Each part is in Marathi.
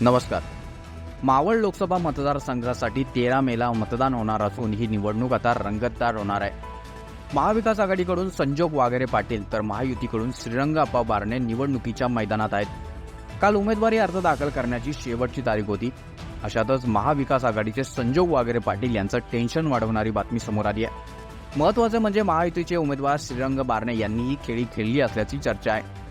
नमस्कार. मावळ लोकसभा मतदारसंघासाठी तेरा मेला मतदान होणार असून ही निवडणूक आता रंगतदार होणार आहे. महाविकास आघाडीकडून संजोग वागेरे पाटील तर महायुतीकडून श्रीरंग अप्पा बारणे निवडणुकीच्या मैदानात आहेत. काल उमेदवारी अर्ज दाखल करण्याची शेवटची तारीख होती. अशातच महाविकास आघाडीचे संजोग वागेरे पाटील यांचं टेन्शन वाढवणारी बातमी समोर आली आहे. महत्वाचं म्हणजे महायुतीचे उमेदवार श्रीरंग बारणे यांनीही खेळी खेळली असल्याची चर्चा आहे.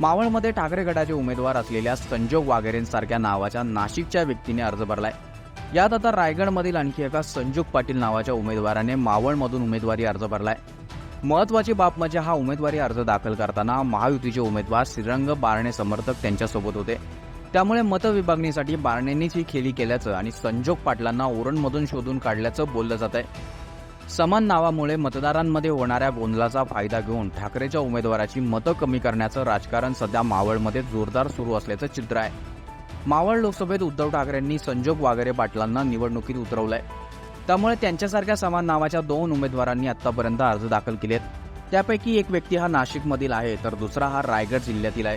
मावळमध्ये ठाकरे गटाचे उमेदवार असलेल्या संजोग वाघेरेंसारख्या नावाच्या नाशिकच्या व्यक्तीने अर्ज भरलाय. यात आता रायगडमधील आणखी एका संजोग पाटील नावाच्या उमेदवाराने मावळमधून उमेदवारी अर्ज भरलाय. महत्वाची बाब म्हणजे हा उमेदवारी अर्ज दाखल करताना महायुतीचे उमेदवार श्रीरंग बारणे समर्थक त्यांच्यासोबत होते. त्यामुळे मतविभागणीसाठी बारणेंनीच ही खेळी केल्याचं आणि संजोग पाटलांना ओरणमधून शोधून काढल्याचं बोललं जात आहे समान नावामुळे मतदारांमध्ये होणाऱ्या गोंधळाचा फायदा घेऊन ठाकरेच्या उमेदवाराची मतं कमी करण्याचं राजकारण सध्या मावळमध्ये जोरदार सुरू असल्याचं चित्र आहे. मावळ लोकसभेत उद्धव ठाकरेंनी संजोग वागरे पाटलांना निवडणुकीत उतरवलंय. त्यामुळे त्यांच्यासारख्या समान नावाच्या दोन उमेदवारांनी आतापर्यंत अर्ज दाखल केलेत. त्यापैकी एक व्यक्ती हा नाशिकमधील आहे तर दुसरा हा रायगड जिल्ह्यातील आहे.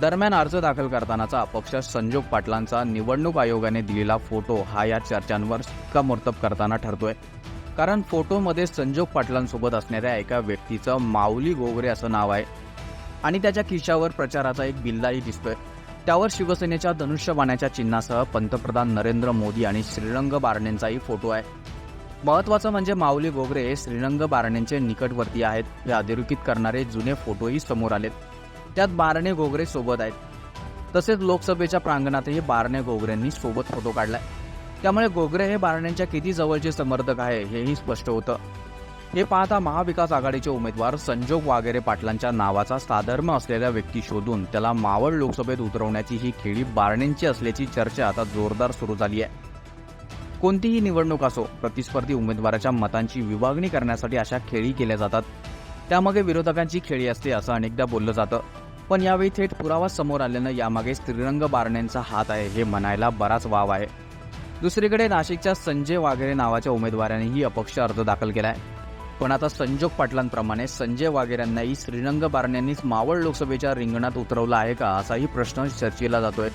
दरम्यान अर्ज दाखल करतानाचा अपक्ष संजोग पाटलांचा निवडणूक आयोगाने दिलेला फोटो हा या चर्चांवर शिक्कामोर्तब करताना ठरतोय. कारण फोटोमध्ये संजोग पाटलांसोबत असणाऱ्या एका व्यक्तीचं माऊली गोगरे असं नाव आहे. आणि त्याच्या खिशावर प्रचाराचा एक बिल्लाही दिसतोय. त्यावर शिवसेनेच्या धनुष्यबाणाच्या चिन्हासह पंतप्रधान नरेंद्र मोदी आणि श्रीरंग बारणेंचाही फोटो आहे. महत्वाचं म्हणजे माऊली गोगरे हे श्रीरंग बारणेंचे निकटवर्ती आहेत. हे अधोरेखित करणारे जुने फोटोही समोर आलेत. त्यात बारणे गोगरे सोबत आहेत. तसेच लोकसभेच्या प्रांगणातही बारणे गोगरेंनी सोबत फोटो काढलाय. त्यामुळे गोगरे हे बारण्यांच्या किती जवळचे समर्थक आहे हेही स्पष्ट होतं. हे पाहता महाविकास आघाडीचे उमेदवार संजोग वागेरे पाटलांच्या नावाचा साधर्म असलेल्या व्यक्ती शोधून त्याला मावळ लोकसभेत उतरवण्याची ही खेळी बारणेंची असल्याची चर्चा आता जोरदार सुरू झाली आहे. कोणतीही निवडणूक असो प्रतिस्पर्धी उमेदवाराच्या मतांची विभागणी करण्यासाठी अशा खेळी केल्या जातात. त्यामागे विरोधकांची खेळी असते असं अनेकदा बोललं जातं. पण यावेळी थेट पुरावा समोर आल्यानं यामागे श्रीरंग बारणेंचा हात आहे हे म्हणायला बराच वाव आहे. दुसरीकडे नाशिकच्या संजय वागेरे नावाच्या उमेदवारानेही अपक्ष अर्ज दाखल केलाय. पण आता संजोग पाटलांप्रमाणे संजय वागेऱ्यांनाही श्रीरंग बारण्यांनीच मावळ लोकसभेच्या रिंगणात उतरवलं आहे का असाही प्रश्न चर्चेला जातोय.